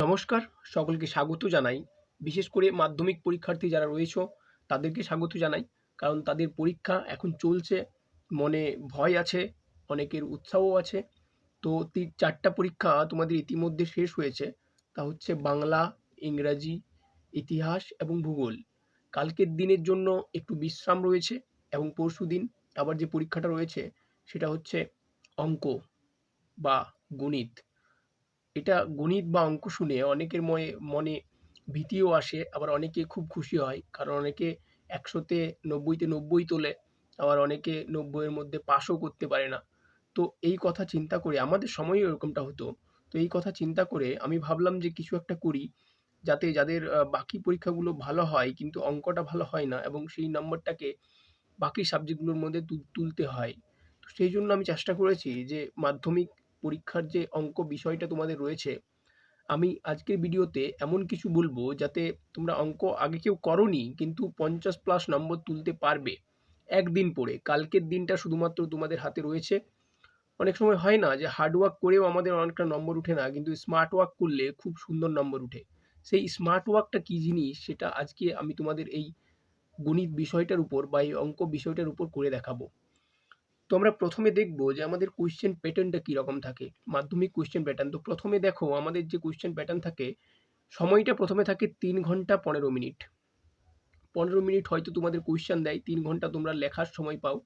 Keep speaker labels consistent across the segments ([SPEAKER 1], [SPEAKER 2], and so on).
[SPEAKER 1] নমস্কার, সকলকে স্বাগত জানাই। বিশেষ করে মাধ্যমিক পরীক্ষার্থী যারা রয়েছে, তাদেরকে স্বাগত জানাই। কারণ তাদের পরীক্ষা এখন চলছে, মনে ভয় আছে, অনেকের উৎসাহও আছে। তো তিন চারটা পরীক্ষা তোমাদের ইতিমধ্যে শেষ হয়েছে। তা হচ্ছে বাংলা, ইংরাজি, ইতিহাস এবং ভূগোল। কালকের দিনের জন্য একটু বিশ্রাম রয়েছে এবং পরশু দিন আবার যে পরীক্ষাটা রয়েছে, সেটা হচ্ছে অঙ্ক বা গণিত। এটা গণিত বা অঙ্ক শুনে অনেকের মনে মনে ভীতিও আসে, আবার অনেকে খুব খুশি হয়। কারণ অনেকে একশোতে নব্বইতে নব্বই তোলে, আবার অনেকে নব্বইয়ের মধ্যে পাসও করতে পারে না। তো এই কথা চিন্তা করে, আমাদের সময়ও এরকমটা হতো। তো এই কথা চিন্তা করে আমি ভাবলাম যে কিছু একটা করি, যাতে যাদের বাকি পরীক্ষাগুলো ভালো হয়, কিন্তু অঙ্কটা ভালো হয় না, এবং সেই নম্বরটাকে বাকি সাবজেক্টগুলোর মধ্যে তুলতে হয়। তো সেই জন্য আমি চেষ্টা করেছি যে মাধ্যমিক পরীক্ষার যে অঙ্ক বিষয়টা তোমাদের রয়েছে, আমি আজকের ভিডিওতে এমন কিছু বলব যাতে তোমরা অঙ্ক আগে কেউ করনি কিন্তু পঞ্চাশ প্লাস নম্বর তুলতে পারবে একদিন পড়ে কালকের দিনটা শুধুমাত্র তোমাদের হাতে রয়েছে। অনেক সময় হয় না যে হার্ড ওয়ার্ক করেও আমাদের অনেকটা নম্বর উঠে না, কিন্তু স্মার্ট ওয়ার্ক করলে খুব সুন্দর নম্বর উঠে। সেই স্মার্ট ওয়ার্কটা কী জিনিস সেটা আজকে আমি তোমাদের এই গণিত বিষয়টার উপর বা এই অঙ্ক বিষয়টার উপর করে দেখাবো। তো আমরা প্রথমে দেখব যে আমাদের কোয়েশ্চেন প্যাটার্নটা কীরকম থাকে। মাধ্যমিক কোয়েশ্চেন প্যাটার্ন তো প্রথমে দেখো আমাদের যে কোয়েশ্চেন প্যাটার্ন থাকে, সময়টা প্রথমে থাকে তিন ঘণ্টা পনেরো মিনিট। পনেরো মিনিট হয়তো তোমাদের কোয়েশ্চেন দেয়, তিন ঘণ্টা তোমরা লেখার সময় পাও।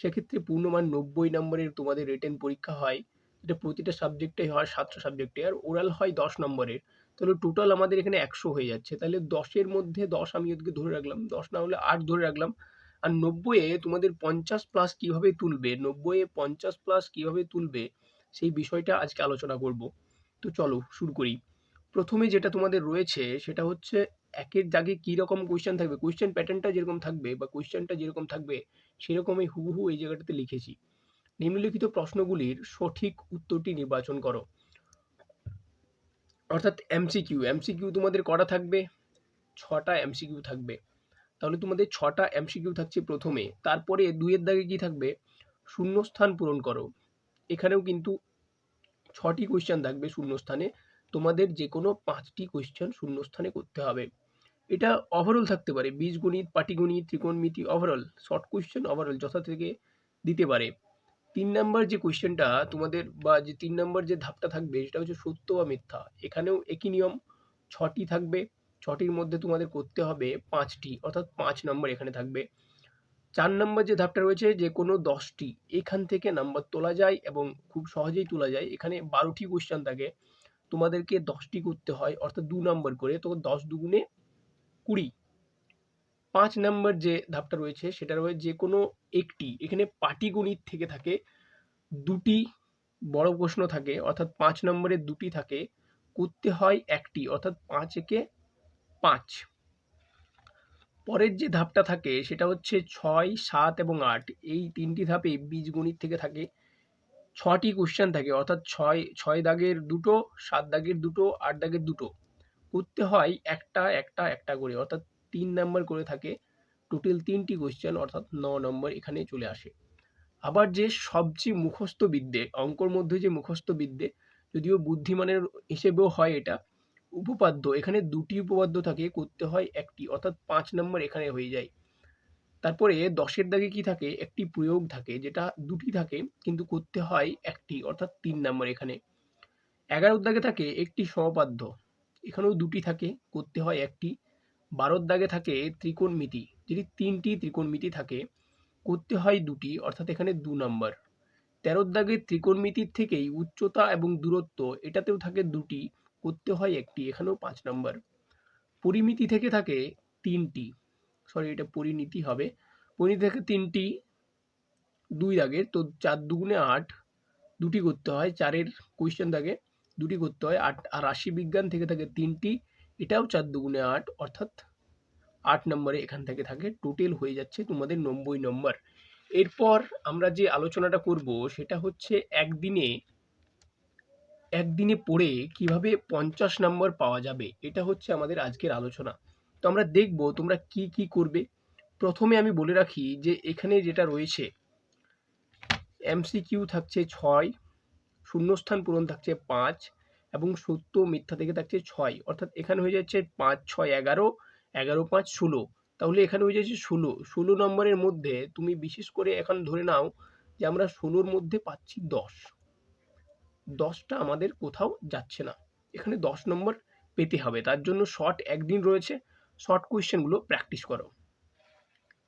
[SPEAKER 1] সেক্ষেত্রে পূর্ণমান নব্বই নম্বরের তোমাদের রিটেন পরীক্ষা হয়। এটা প্রতিটা সাবজেক্টে হয় সাতটা সাবজেক্টে আর ওরাল হয় দশ নম্বরের। তাহলে টোটাল আমাদের এখানে একশো হয়ে যাচ্ছে। তাহলে দশের মধ্যে দশ আমি ওদেরকে ধরে রাখলাম। দশ না হলে আট ধরে রাখলাম। আর নব্বইয়ে তোমাদের পঞ্চাশ প্লাস কীভাবে তুলবে নব্বইয়ে পঞ্চাশ প্লাস কীভাবে তুলবে, সেই বিষয়টা আজকে আলোচনা করব। তো চলো শুরু করি। প্রথমে যেটা তোমাদের রয়েছে, সেটা হচ্ছে একের জায়গায় কী রকম কোয়েশ্চেন থাকবে? কোয়েশ্চেন প্যাটার্নটা যেরকম থাকবে বা কোয়েশ্চেনটা যেরকম থাকবে, সেরকমই হুবহু এই জায়গাটাতে লিখেছি। নিম্নলিখিত প্রশ্নগুলির সঠিক উত্তরটি নির্বাচন করো। অর্থাৎ এমসিকিউ এমসিকিউ তোমাদের কটা থাকবে? ছটা এমসিকিউ থাকবে। তাহলে তোমাদের ছটা এমসিকিউ থাকছে প্রথমে। তারপরে দুইয়ের দাগে কি থাকবে? শূন্যস্থান পূরণ করো। এখানেও কিন্তু ছটি কোয়েশ্চেন থাকবে শূন্যস্থানে। তোমাদের যে কোনো পাঁচটি কোয়েশ্চেন শূন্যস্থানে করতে হবে। এটা ওভারঅল থাকতে পারে। বীজগণিত, পাটিগণিত, ত্রিকোণমিতি ওভারঅল শর্ট কোয়েশ্চেন ওভারঅল যথা থেকে দিতে পারে। তিন নাম্বার যে কোয়েশ্চেনটা তোমাদের বা যে তিন নাম্বার যে ধাপটা থাকবে সেটা হচ্ছে সত্য বা মিথ্যা। এখানেও একই নিয়ম, ছটি থাকবে। ছটির মধ্যে তোমাদের করতে হবে পাঁচটি, অর্থাৎ পাঁচ নম্বর এখানে থাকবে। চার নম্বর যে ধাপটা রয়েছে যে কোনো দশটি, এখান থেকে নাম্বার তোলা যায় এবং খুব সহজেই তোলা যায়। এখানে বারোটি কোয়েশ্চেন থাকে। তোমাদেরকে দশটি করতে হয়, অর্থাৎ দু নম্বর করে। তো দশ দুগুণে কুড়ি। পাঁচ নম্বর যে ধাপটা রয়েছে সেটা রয়েছে যে কোনো একটি, এখানে পাটিগণিত থেকে থাকে। দুটি বড় প্রশ্ন থাকে, অর্থাৎ পাঁচ নম্বরের দুটি থাকে। করতে হয় একটি, অর্থাৎ পাঁচ একে পাঁচ। পরের যে ধাপটা থাকে, সেটা হচ্ছে ছয়, সাত এবং আট। এই তিনটি ধাপে বীজগণিত থেকে থাকে, ছটি কোশ্চেন থাকে। অর্থাৎ ছয় ছয় দাগের দুটো, সাত দাগের দুটো, আট দাগের দুটো। করতে হয় একটা একটা একটা করে। অর্থাৎ তিন নাম্বার করে থাকে। টোটাল তিনটি কোশ্চেন অর্থাৎ ন নম্বর এখানে চলে আসে। আবার যে সবচেয়ে মুখস্থ বিদ্যে, অঙ্কর মধ্যে যে মুখস্থ বিদ্যে, যদিও বুদ্ধিমানের হিসেবেও হয় এটা উপপাদ্য, এখানে দুটি উপপাদ্য থাকে, করতে হয় একটি, অর্থাৎ পাঁচ নম্বর এখানে হয়ে যায়। তারপরে দশের দাগে কি থাকে? একটি প্রয়োগ থাকে, যেটা দুটি থাকে, কিন্তু করতে হয় একটি, অর্থাৎ তিন নম্বর এখানে। এগারোর দাগে থাকে একটি সমপাদ্য, এখানেও দুটি থাকে, করতে হয় একটি। বারোর দাগে থাকে ত্রিকোণমিতি, যদি তিনটি ত্রিকোণমিতি থাকে, করতে হয় দুটি, অর্থাৎ এখানে দু নম্বর তেরোর দাগে ত্রিকোণমিতির থেকেই উচ্চতা এবং দূরত্ব, এটাতেও থাকে দুটি। করতে হয় একটি, এখানেও পাঁচ নম্বর। পরিমিতি থেকে থাকে তিনটি। সরি এটা পরিণীতি হবে। পরিণীতি থেকে তিনটি, দুই দাগের তো চার দুগুণে আট, দুটি করতে হয়। চারের কোয়েশ্চেন থাকে দুটি করতে হয়। আট, আর রাশি বিজ্ঞান থেকে থাকে তিনটি, এটাও চার দুগুণে আট, অর্থাৎ আট নম্বরে এখান থেকে থাকে। টোটাল হয়ে যাচ্ছে তোমাদের নব্বই নম্বর। এরপর আমরা যে আলোচনাটা করব, সেটা হচ্ছে একদিনে একদিনে পড়ে কীভাবে পঞ্চাশ নম্বর পাওয়া যাবে, এটা হচ্ছে আমাদের আজকের আলোচনা। তো আমরা দেখব তোমরা কি কি করবে। প্রথমে আমি বলে রাখি যে এখানে যেটা রয়েছে এমসিকিউ থাকছে ছয়, শূন্যস্থান পূরণ থাকছে পাঁচ এবং সত্য মিথ্যা থেকে থাকছে ছয়। অর্থাৎ এখানে হয়ে যাচ্ছে পাঁচ, ছয়, এগারো এগারো, পাঁচ, ষোলো। তাহলে এখানে হয়ে যাচ্ছে ষোলো। ষোলো নম্বরের মধ্যে তুমি বিশেষ করে এখন ধরে নাও যে আমরা ষোলোর মধ্যে পাচ্ছি দশ। দশটা আমাদের কোথাও যাচ্ছে না। এখানে দশ নম্বর পেতে হবে। তার জন্য শর্ট একদিন রয়েছে। শর্ট কোয়েশ্চেনগুলো প্র্যাকটিস করো।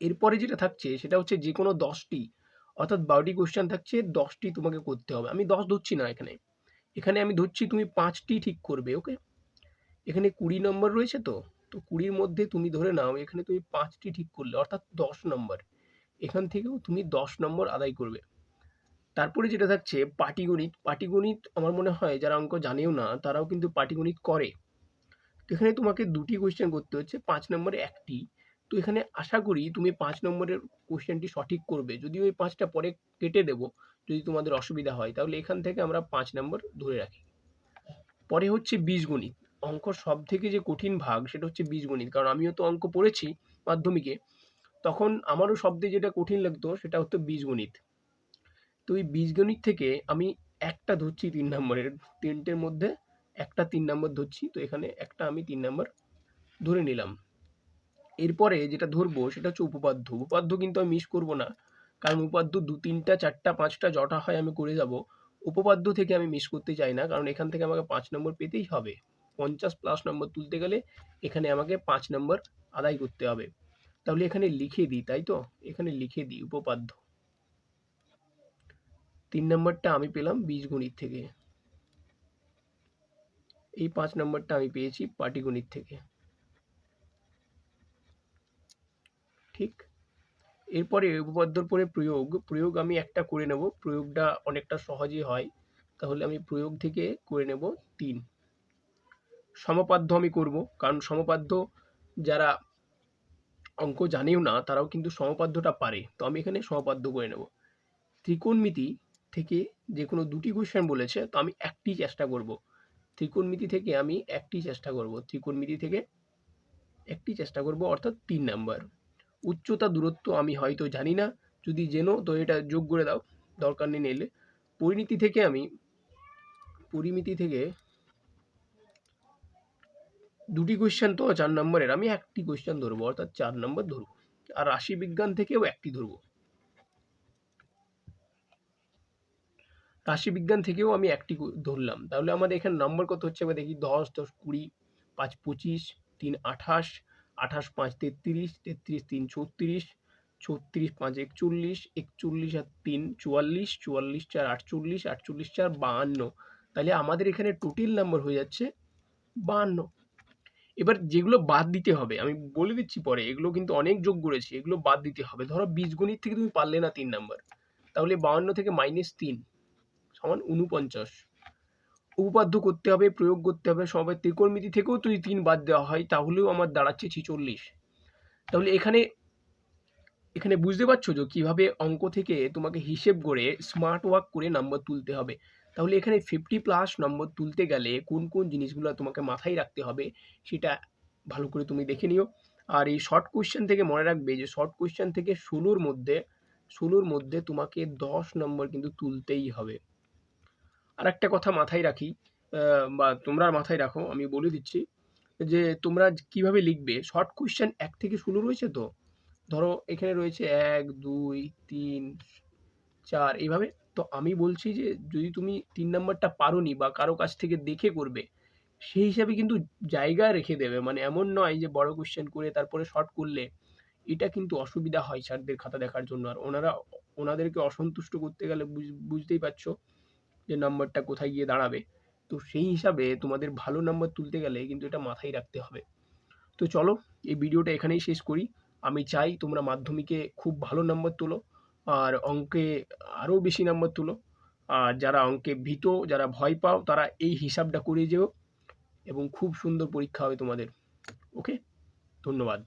[SPEAKER 1] এরপরে যেটা থাকছে, সেটা হচ্ছে যে কোনো দশটি, অর্থাৎ বারোটি কোয়েশ্চেন থাকছে, দশটি তোমাকে করতে হবে। আমি দশ ধরছি না এখানে। এখানে আমি ধরছি তুমি পাঁচটি ঠিক করবে ওকে এখানে কুড়ি নম্বর রয়েছে তো? তো কুড়ির মধ্যে তুমি ধরে নাও, এখানে তুমি পাঁচটি ঠিক করলে, অর্থাৎ দশ নম্বর। এখান থেকেও তুমি দশ নম্বর আদায় করবে। তারপরে যেটা থাকছে পাটিগণিত পাটিগণিত আমার মনে হয় যারা অঙ্ক জানেও না, তারাও কিন্তু পাটিগণিত করে। এখানে তোমাকে দুটি কোয়েশ্চেন করতে হচ্ছে, পাঁচ নম্বরে একটি। তো এখানে আশা করি তুমি পাঁচ নম্বরের কোয়েশ্চেনটি সঠিক করবে। যদি ওই পাঁচটা পরে কেটে দেবো, যদি তোমাদের অসুবিধা হয়, তাহলে এখান থেকে আমরা পাঁচ নম্বর ধরে রাখি। পরে হচ্ছে বীজগণিত। অঙ্ক সব থেকে যে কঠিন ভাগ, সেটা হচ্ছে বীজগণিত। কারণ আমিও তো অঙ্ক পড়েছি মাধ্যমিকে। তখন আমারও শব্দে যেটা কঠিন লাগতো, সেটা হতো বীজগণিত। তো এই বীজগণিত থেকে আমি একটা ধরছি তিন নম্বরের, তিনটের মধ্যে একটা তিন নম্বর ধরছি, তো এখানে একটা আমি তিন নম্বর ধরে নিলাম। এরপরে যেটা ধরবো সেটা হচ্ছে উপপাদ্য। উপপাদ্য কিন্তু আমি মিস করব না, কারণ উপপাদ্য দু, তিনটা, চারটা, পাঁচটা জটা হয় আমি করে যাব। উপপাদ্য থেকে আমি মিস করতে চাই না, কারণ এখান থেকে আমাকে পাঁচ নম্বর পেতেই হবে। পঞ্চাশ প্লাস নম্বর তুলতে গেলে এখানে আমাকে পাঁচ নম্বর আদায় করতে হবে। তাহলে এখানে লিখে দিই, তাই তো? এখানে লিখে দিই উপপাদ্য। তিন নম্বরটা আমি পেলাম বীজগণিত থেকে। এই পাঁচ নম্বরটা আমি পেয়েছি পাটিগণিত থেকে। ঠিক? এরপরে উপপাদ্যর পরে প্রয়োগ। প্রয়োগ আমি একটা করে নেব। প্রয়োগটা অনেকটা সহজই হয়। তাহলে আমি প্রয়োগ থেকে করে নেব তিন। সমপাদ্য আমি করব। কারণ সমপাদ্য যারা অঙ্ক জানেও না, তারাও কিন্তু সমপাদ্যটা পারে। তো আমি এখানে সমপাদ্য করে নেব। ত্রিকোণমিতি থেকে যে কোনো দুটি কোয়েশ্চেন বলেছে, তো আমি একটি চেষ্টা করব। ত্রিকোণমিতি থেকে আমি একটি চেষ্টা করব। ত্রিকোণমিতি থেকে একটি চেষ্টা করব, অর্থাৎ তিন নাম্বার উচ্চতা দূরত্ব আমি হয়তো জানি না, যদি জেনো তো এটা যোগ করে দাও, দরকার নেই নিলে। পরিণীতি থেকে আমি, পরিমিতি থেকে দুটি কোয়েশ্চেন তো চার নম্বরের আমি একটি কোয়েশ্চেন ধরবো, অর্থাৎ চার নম্বর ধরবো। আর রাশি বিজ্ঞান থেকেও একটি ধরবো। রাশিবিজ্ঞান থেকেও আমি একটি ধরলাম। তাহলে আমাদের এখানে নম্বর কত হচ্ছে? এবার দেখি, দশ দশ, কুড়ি, পাঁচ, পঁচিশ, তিন, আঠাশ আঠাশ, পাঁচ, তেত্রিশ তেত্রিশ, তিন ছত্রিশ ছত্রিশ পাঁচ, একচল্লিশ একচল্লিশ আর তিন, চুয়াল্লিশ চুয়াল্লিশ চার, আটচল্লিশ আটচল্লিশ চার, বাহান্ন। তাহলে আমাদের এখানে টোটাল নাম্বার হয়ে যাচ্ছে বাহান্ন। এবার যেগুলো বাদ দিতে হবে, আমি বলে দিচ্ছি পরে, এগুলো কিন্তু অনেক যোগ করেছি, এগুলো বাদ দিতে হবে। ধরো বীজগণিত থেকে তুমি পারলে না তিন নাম্বার তাহলে বাহান্ন থেকে মাইনাস তিন। সমান উনপঞ্চাশ উপপাদ্য করতে হবে, প্রয়োগ করতে হবে সবাই ত্রিকোণমিতি থেকেও যদি তিন বাদ দেওয়া হয়, তাহলেও আমার দাঁড়াচ্ছে ছিচল্লিশ। তাহলে এখানে এখানে বুঝতে পারছ যে কীভাবে অঙ্ক থেকে তোমাকে হিসেব করে স্মার্ট ওয়ার্ক করে নাম্বার তুলতে হবে? তাহলে এখানে ফিফটি প্লাস নম্বর তুলতে গেলে কোন কোন জিনিসগুলো তোমাকে মাথায় রাখতে হবে সেটা ভালো করে তুমি দেখে নিও। আর এই শর্ট কোয়েশ্চেন থেকে মনে রাখবে যে শর্ট কোয়েশ্চেন থেকে ষোলোর মধ্যে ষোলোর মধ্যে তোমাকে দশ নম্বর কিন্তু তুলতেই হবে। আর একটা কথা মাথায় রাখি বা তোমরা মাথায় রাখো, আমি বলে দিচ্ছি যে তোমরা কীভাবে লিখবে? শর্ট কোয়েশ্চেন এক থেকে শুরু রয়েছে তো? ধরো এখানে রয়েছে এক, দুই, তিন, চার, এইভাবে। তো আমি বলছি যে যদি তুমি তিন নাম্বারটা পারোনি বা কারও কাছ থেকে দেখে করবে, সেই হিসাবে কিন্তু জায়গা রেখে দেবে। মানে এমন নয় যে বড় কোশ্চেন করে তারপরে শর্ট করলে এটা কিন্তু অসুবিধা হয় স্যারদের খাতা দেখার জন্য। আর ওনারা, ওনাদেরকে অসন্তুষ্ট করতে গেলে বুঝতেই পারছ। যে নাম্বারটা কোথায় গিয়ে দাঁড়াবে। তো সেই হিসাবে তোমাদের ভালো নাম্বার তুলতে গেলে কিন্তু এটা মাথায় রাখতে হবে। তো চলো, এই ভিডিওটা এখানেই শেষ করি। আমি চাই তোমরা মাধ্যমিকে খুব ভালো নাম্বার তোলো, আর অঙ্কে আরও বেশি নাম্বার তুলো। আর যারা অঙ্কে ভীত, যারা ভয় পাও, তারা এই হিসাবটা করে যেও, এবং খুব সুন্দর পরীক্ষা হবে তোমাদের। ওকে ধন্যবাদ।